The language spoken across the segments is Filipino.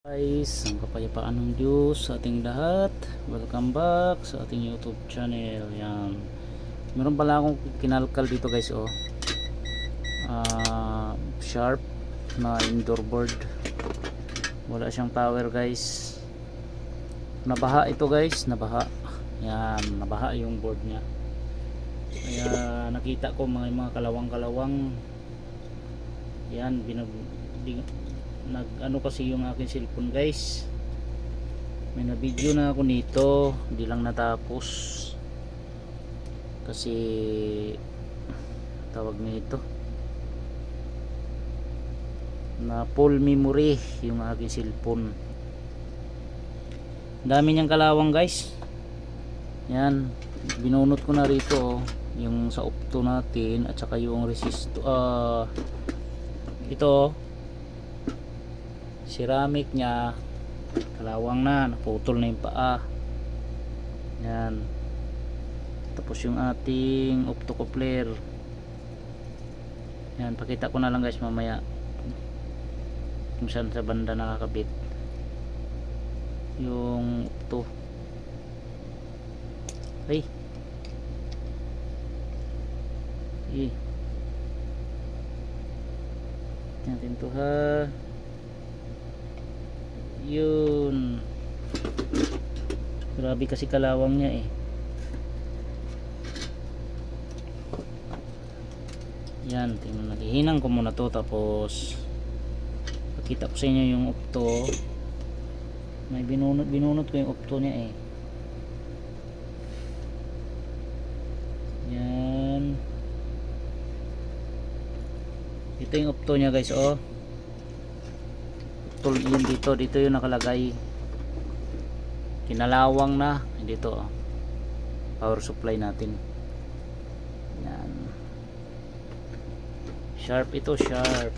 Guys, ang kapayapaan ng Diyos sa ating lahat. Welcome back sa ating YouTube channel. Yan. Meron pala akong kinalkal dito guys oh. Ah, sharp na indoor board. Wala siyang power guys. Nabaha ito guys, nabaha. Yan, nabaha yung board niya. Kaya nakita ko mga mga kalawang-kalawang yan binag nag ano kasi yung aking cellphone guys. May na video na ako nito. Hindi lang natapos. Kasi tawag nito. Na full memory yung aking cellphone. Dami niyang kalawang guys. Yan. Binunot ko na rito oh, yung sa opto natin at saka yung resist ah ito oh, ceramic niya. Kalawang na naputol na yung paa. Yan. Tapos yung ating optocoupler. Yan pakita ko na lang guys mamaya kung saan sa banda nakakabit. Yung opto. Ay. Eh natin to ha yun. Grabe kasi kalawang niya eh. Yan tingnan natin. Hinang ko muna to tapos pakita ko sa inyo yung opto. May binunot binunot ko yung opto niya eh. Yan. Ito yung opto niya guys oh tul yun dito dito yung nakalagay. Kinalawang na dito oh. power supply natin. Yan. Sharp ito sharp.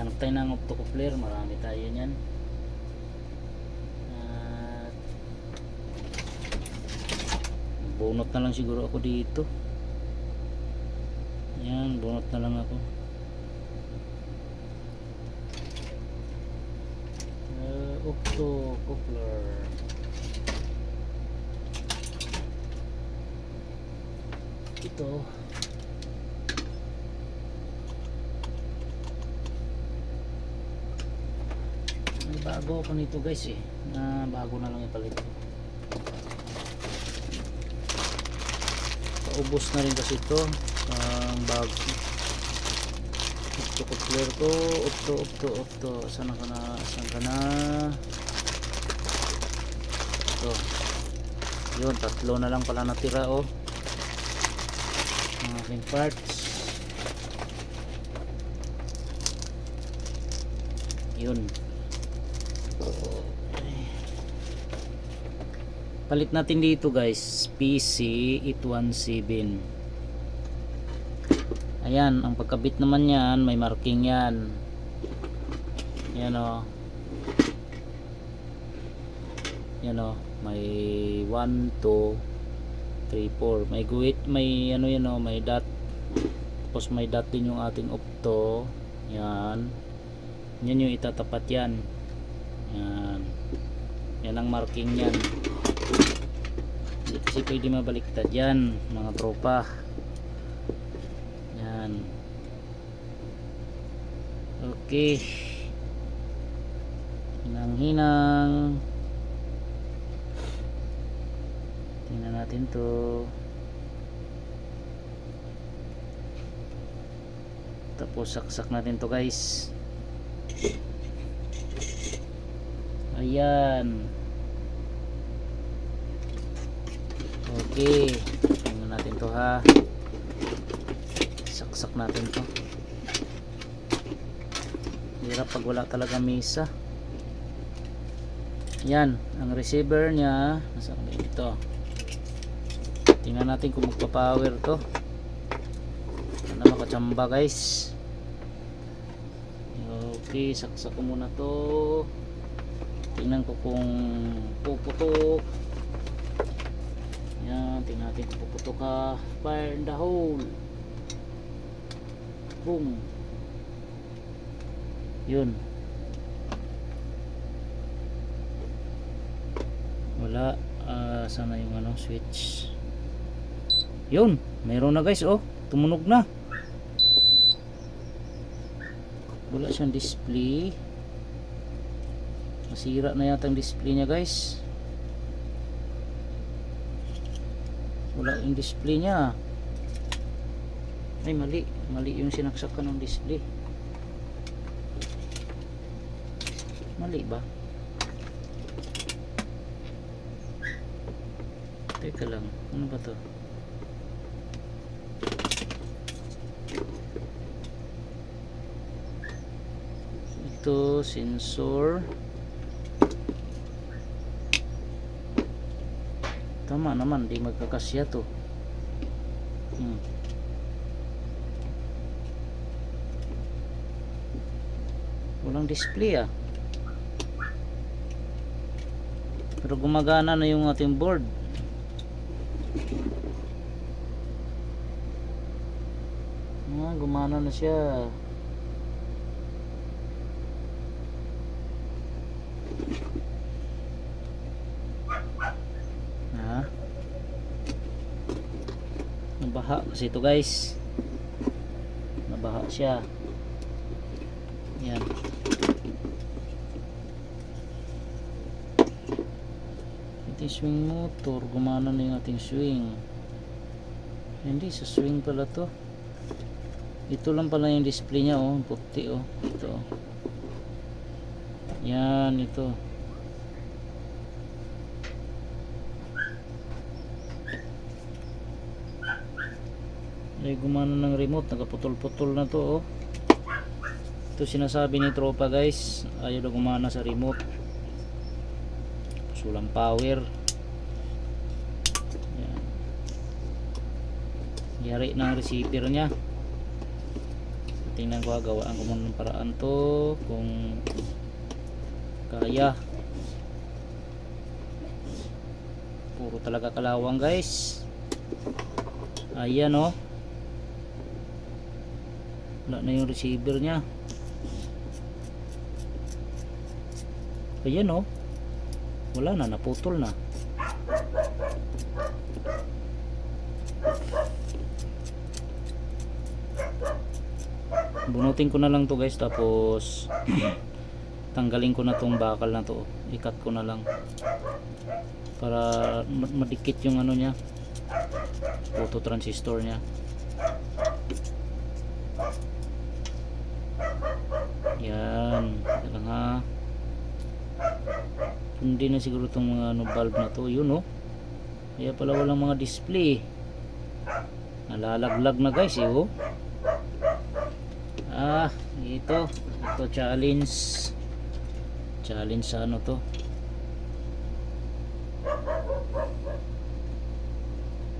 Hanap tayo ng optocoupler marami tayo nyan at bunot na lang siguro ako dito. Yan bunot na lang ako uh, octocoupler ito. May bago ako nito guys eh. Na bago na lang ipalit. Paubos na rin kasi ito ang bago opto coupler ko opto opto opto saan ka na? Saan ka na? Ito. Yun tatlo na lang pala natira oh. Ang aking parts. Yun. Palit natin dito guys. PC 817 ayan ang pagkabit naman yan may marking yan. Yan o yan o may 1 2 3 4 may guhit may ano yan o may dot. Tapos may dot din yung ating opto. Yan yan yung itatapat yan. Yan yan ang marking yan. Hindi kasi pwede mabaliktad yan mga tropa yan okay hinang hinang. Tingnan natin to. Tapos saksak natin to guys. Ayan. Okay. Tingnan natin to ha. Saksak natin to hirap pag wala talaga misa. Yan ang receiver nya nasa dito. Tingnan natin kung magpa-power to. Sana makachamba guys. Okay saksak ko muna to. Tingnan ko kung puputok. Yan tingnan natin kung puputok ka. Fire in the hole. Boom yun. Wala. Uh, sana yung ano switch. Yun. Mayroon na guys oh. Tumunog na. Wala siyang display. Masira na yata ang display niya guys. Wala yung display niya. Ay mali. Mali yung sinaksakan ng display. Mali ba? Teka lang ano ba to? Ito sensor. Tama naman di magkakasya to. Hmm. walang display ah pero gumagana na yung ating board. Ah, gumana na siya. Ha nabaha kasi ito guys. Nabaha siya. Yan swing motor gumana na yung ating swing. Hindi sa swing pala to. Ito lang pala yung display niya oh puti oh. Ito oh. yan ito. Ay gumana ng remote nagaputol-putol na to oh. Ito sinasabi ni tropa guys. Ayaw na gumana sa remote. Sulang power yari ng receiver nya tingnan ko gawaan ko muna ng paraan to kung kaya. Puro talaga kalawang guys. Ayan oh. Wala na yung receiver nya ayan oh. Wala na naputol na bunutin ko na lang to guys tapos tanggalin ko na tong bakal na to. Ikat ko na lang. Para ma- madikit yung ano nya photo transistor nya yan. Lang ha hindi na siguro itong mga ano, bulb na to. Yun oh. Kaya pala walang mga display. Nalalaglag na guys eh oh ah ito. Ito challenge. Challenge sa ano to?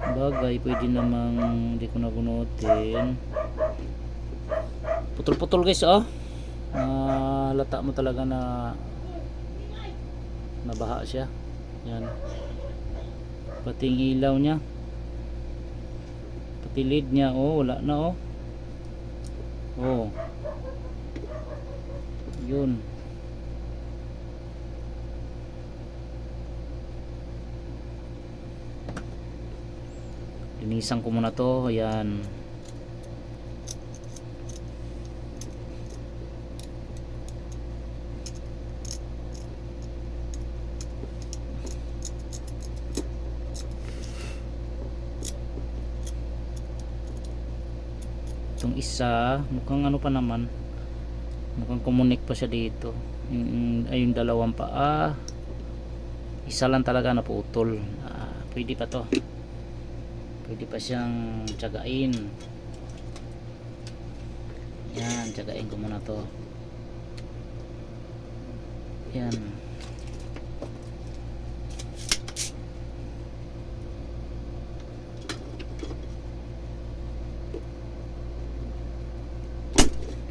Bagay pwede namang hindi ko na bunutin putol putol guys oh. Ah, halata mo talaga na nabaha siya. Yan. Pati yung ilaw niya. Pati lid niya oh wala na oh oh. Yun. Linisan ko muna to. Ayan isa mukhang ano pa naman. Mukhang kumunik pa siya dito. Yung, ay yung dalawang paa isa lang talaga naputol ah, pwede pa to. Pwede pa siyang tsagain yan tsagain ko muna to. Yan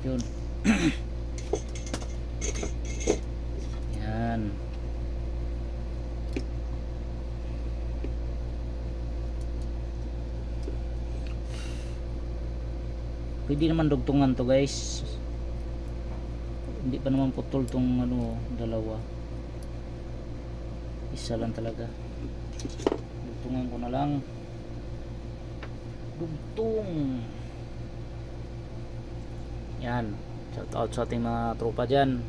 yun yan pwede naman dugtungan to guys. Hindi pa naman putol tong ano dalawa. Isa lang talaga. Dugtungan ko na lang. Dugtong! Yan. Shout out sa ating mga tropa dyan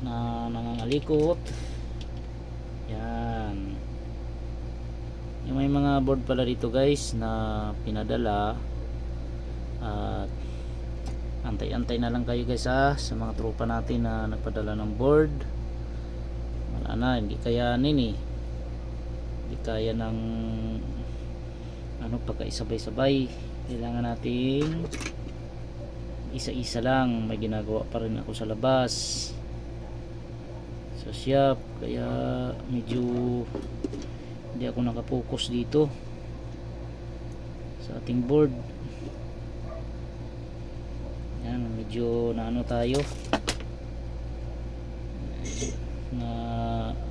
na nangangalikot. Yan. Yung may mga board pala dito guys na pinadala at antay-antay na lang kayo guys ha sa mga tropa natin na nagpadala ng board. Wala na hindi kayanin eh. Hindi kaya ng ano pagkaisabay-sabay. Kailangan nating isa-isa lang. May ginagawa pa rin ako sa labas. Sa shop kaya medyo hindi ako nakapokus dito sa ating board yan medyo na ano tayo na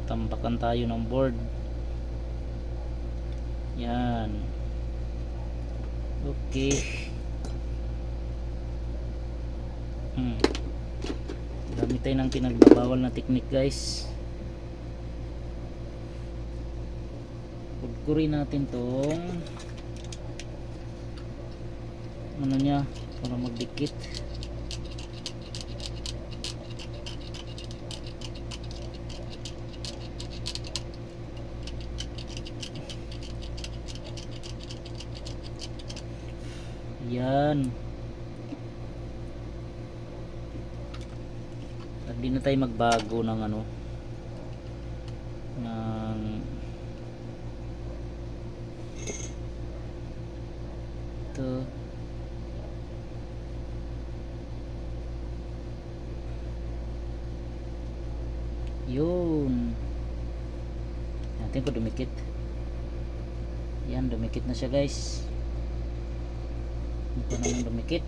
tambakan tayo ng board. Yan. Okay. Hmm. gamit tayo ng pinagbabawal na technique guys. Pagkuri natin tong ano niya para magdikit yan at di na tayo magbago ng ano ng ito yun. Natin ko dumikit. Yan dumikit na siya guys pa naman dumikit.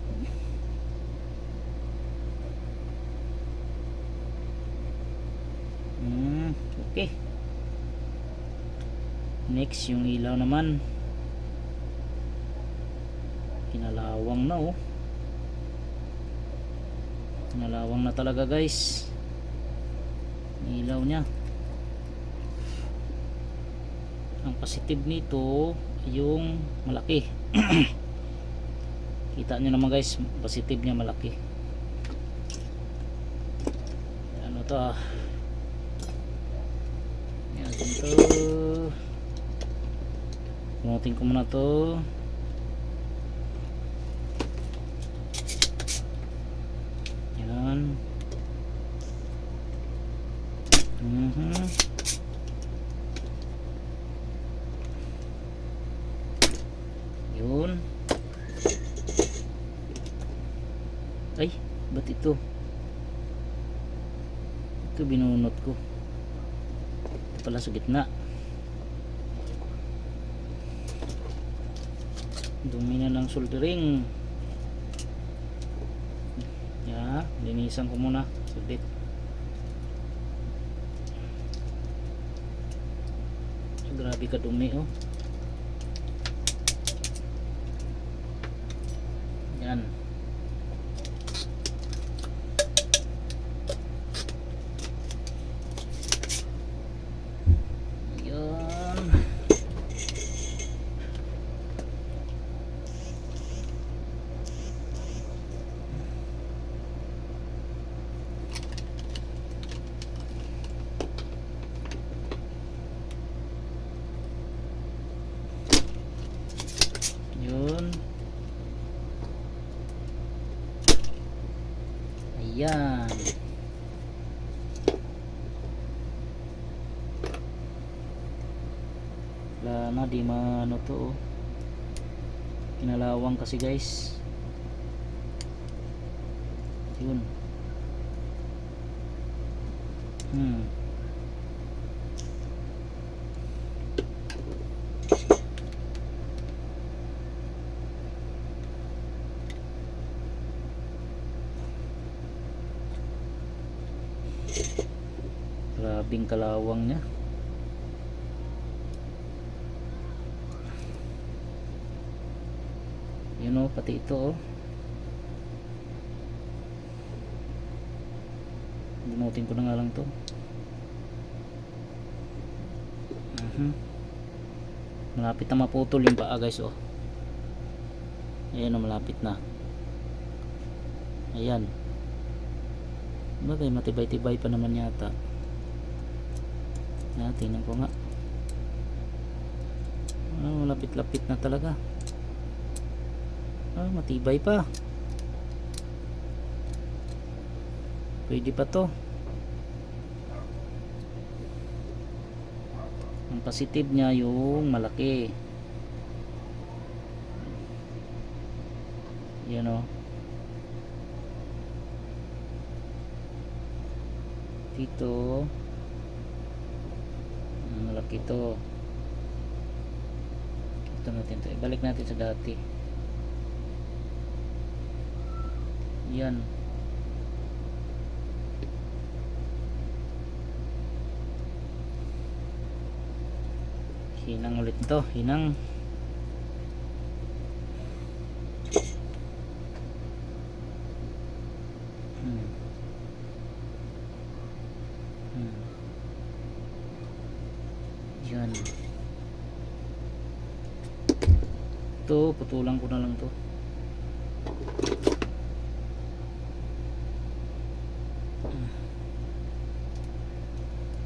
Hmm okay. Next yung ilaw naman. Kinalawang na oh. Kinalawang na talaga guys. Ilaw niya. Ang positive nito yung malaki kita nyo naman guys positive niya malaki. Ano to ah? Yan ito Punutin ko muna to yan mhm yun ay ba't ito ito binunot ko ito pala sa gitna. Dumi na ng soldering. Ya linisan ko muna saglit. So, grabe ka dumi oh. Yan yun ayan wala na di maano to oh. kinalawang kasi guys. Yun. Hmm. Grabing kalawang niya yun o pati ito oh bunutin ko na nga lang to Hmm. Malapit na maputol yung paa guys oh. Ayan oh, malapit na. Ayan. Bagay matibay-tibay pa naman yata. Ayan, tingnan ko nga. Ah, malapit-lapit na talaga. Ah, matibay pa. Pwede pa to. Ang positive niya yung malaki. Yan o. Dito. Ang malaki to. Ito natin to. Ibalik natin sa dati. Yan. Hinang ulit to. Hinang. Hmm. Hmm. Yan. Ito, putulan ko na lang to.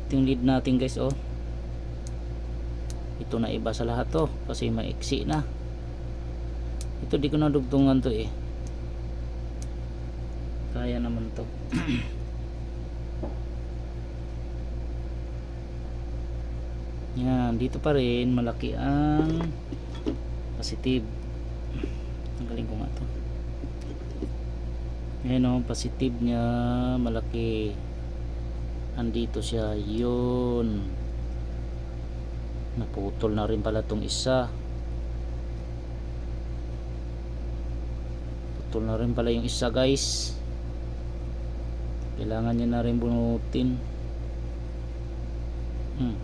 Ito yung lead natin guys oh. Ito na iba sa lahat to kasi maiksi na. Ito di ko na dugtungan to eh. Kaya naman to. Yan, dito pa rin malaki ang positive. Tanggalin ko nga to. Ayan o, positive niya malaki. Andito siya, yun. Naputol na rin pala tong isa. Putol na rin pala yung isa guys. Kailangan niya na rin bunutin. Hmm.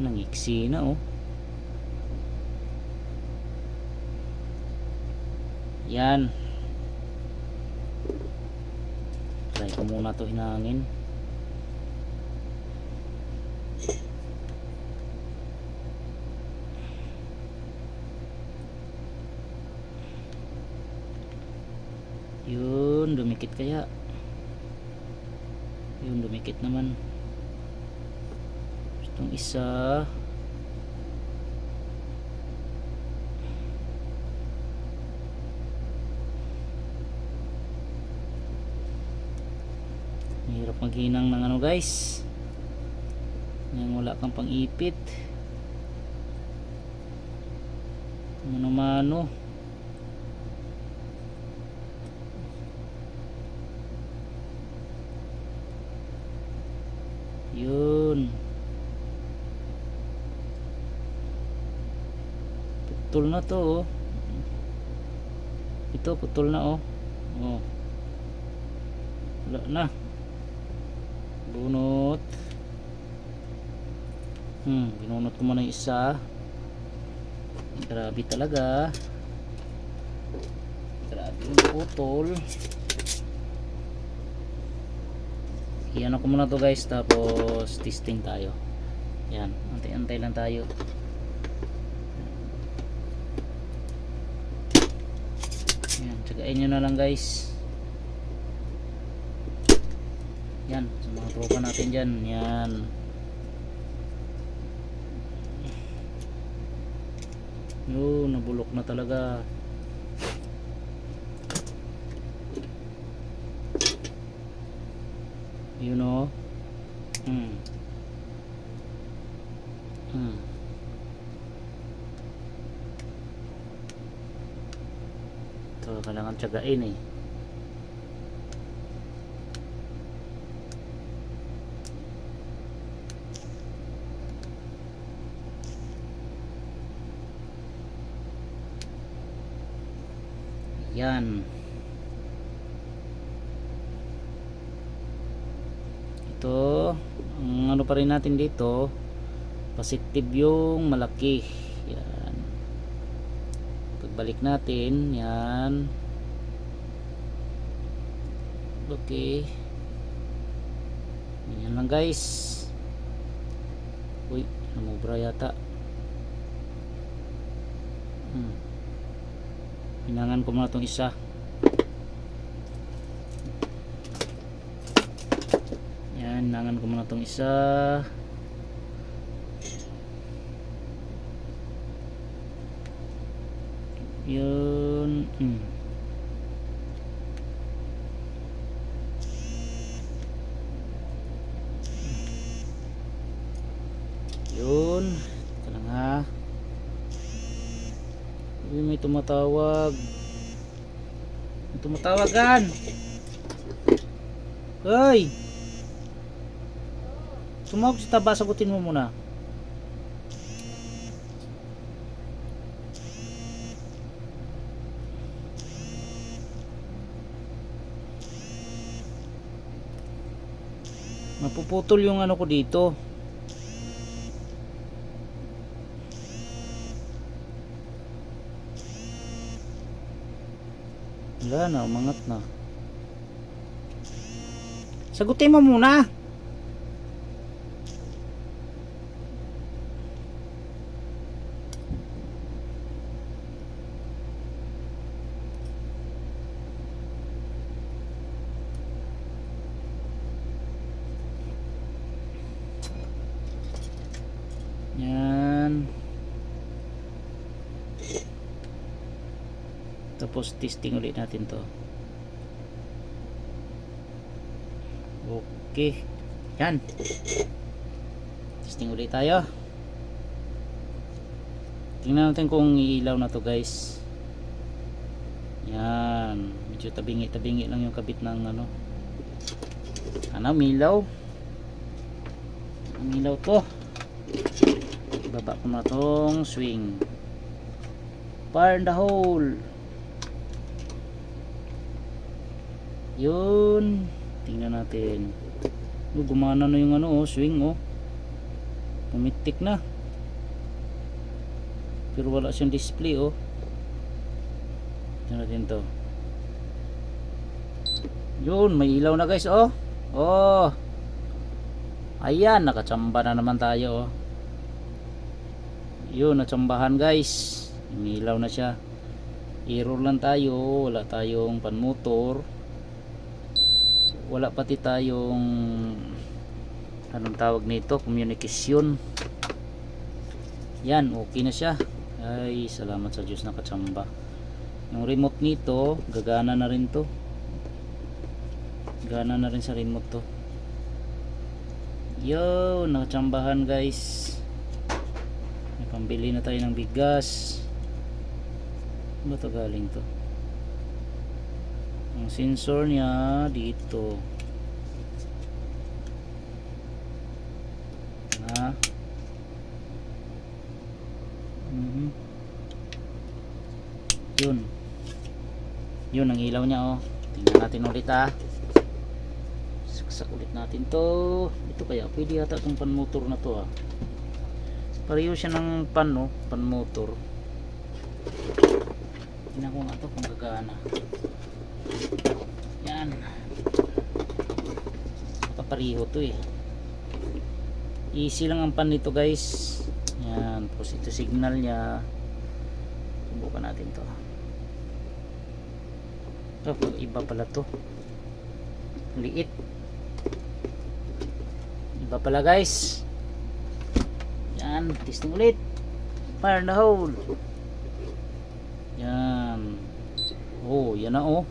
Nangiksi na oh. Yan. Ko muna to hinangin. Yun, dumikit kaya. Yun, dumikit naman. Itong isa. Maghinang ng ano guys. Yang wala kang pang-ipit. Mano-mano. Yun. Putol na to oh. Ito putol na oh. Oh. Wala na. Bunot. Hmm, binunot ko muna yung isa. Grabe talaga. Grabe yung putol. Iyan ako muna to guys tapos testing tayo. Yan, antay-antay lang tayo. Yan, tsagain nyo na lang guys. Yan, sa mga tropa natin dyan. Yan. Yun, nabulok na talaga. You know? Hmm. Hmm. Ito, kailangan tiyagain eh. Yan. Ito, ang ano pa rin natin dito, positive yung malaki. Yan. Pagbalik natin, yan. Okay. Yan lang guys. Uy, namubra yata. Hmm. Pinangan ko muna itong isa. Yan, pinangan ko muna itong isa. Yun. Hmm. Yun. Ito lang ha. Uy, may tumatawag. May tumatawagan. Hoy! Tumawag sa taba, sagutin mo muna. Mapuputol yung ano ko dito. Wala na, umangat na. Sagutin mo muna. Yan. Tapos testing ulit natin to. Okay. Yan. Testing ulit tayo. Tingnan natin kung iilaw na to guys. Yan. Medyo tabingi-tabingi lang yung kabit ng ano. Ano, milaw. Milaw to. Baba ko na tong swing. Fire the hole. Yun. Tingnan natin. Oh, gumana na yung ano oh, swing oh. Pumitik na. Pero wala siyang display oh. Tingnan natin to. Yun, may ilaw na guys oh. Oh. Ayan, nakachamba na naman tayo oh. Yun, natsambahan guys. Umilaw na siya. Error lang tayo, wala tayong panmotor wala pati tayong anong tawag nito communication. Yan okay na siya. Ay salamat sa Diyos nakatsamba yung remote nito gagana na rin to. Gana na rin sa remote to. Yo nakatsambahan guys. May pambili na tayo ng bigas. Ba to galing to sensor niya dito. Na. Mhm. Yun. Yun ang ilaw niya oh. Tingnan natin ulit ah. Saksak ulit natin to. Ito kaya pwede yata itong pan motor na to ah. Pareho siya ng pan no pan motor tingnan ko nga to kung gagana yan. Kapariho to eh. Easy lang ang pan nito guys. Yan tapos ito signal nya subukan natin to. Oh, iba pala to. Liit. Iba pala guys. Yan testing ulit. Fire in the hole. Yan. Oh yan na oh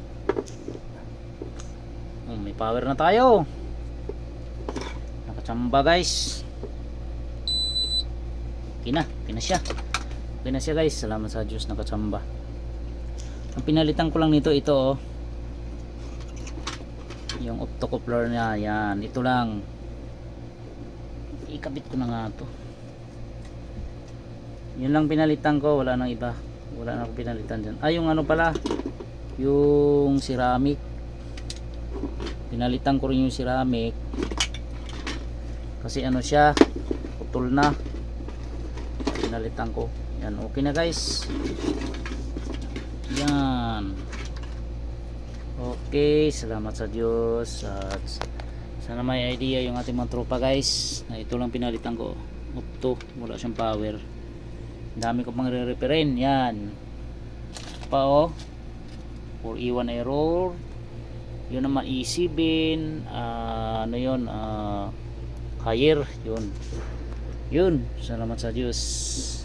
Oh, may power na tayo. Nakachamba guys. Okay na, okay na siya. Okay na siya guys. Salamat sa Diyos nakachamba. Ang pinalitan ko lang nito ito oh. Yung optocoupler niya, yan. Ito lang. Ikabit ko na nga to. Yun lang pinalitan ko, wala nang iba. Wala na akong pinalitan dyan. Ah, yung ano pala, yung ceramic pinalitan ko rin yung ceramic. Kasi ano siya putol na. Pinalitan ko. Yan okay na guys. Yan. Okay salamat sa Diyos. At sana may idea yung ating mga tropa guys na ito lang pinalitan ko. Opto wala siyang power. Dami ko pang re-referin. Yan. Pa o for e iwan error yun naman isibin uh, ah, ano yun ah, uh, higher yun. Yun salamat sa Diyos.